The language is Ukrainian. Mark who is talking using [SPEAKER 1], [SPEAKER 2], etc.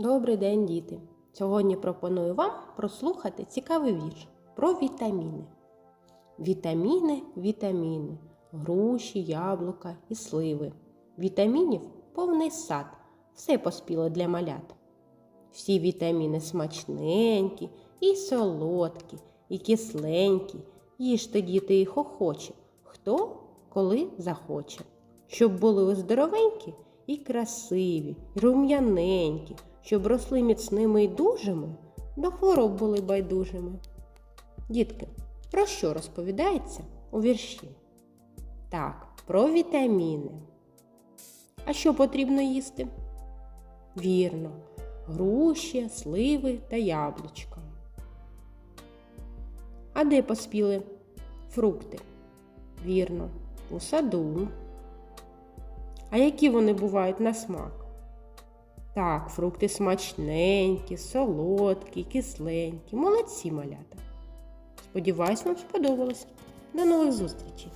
[SPEAKER 1] Добрий день, діти! Сьогодні пропоную вам прослухати цікавий вірш про вітаміни. Вітаміни, вітаміни, груші, яблука і сливи. Вітамінів повний сад, все поспіло для малят. Всі вітаміни смачненькі, і солодкі, і кисленькі. Їжте, діти, їх охоче, хто коли захоче. Щоб були здоровенькі і красиві, і рум'яненькі, щоб росли міцними і дужими, до хвороб були байдужими. Дітки, про що розповідається у вірші? Так, про вітаміни. А що потрібно їсти? Вірно, груші, сливи та яблучка. А де поспіли фрукти? Вірно, у саду. А які вони бувають на смак? Так, фрукти смачненькі, солодкі, кисленькі. Молодці малята. Сподіваюсь, вам сподобалось. До нових зустрічей!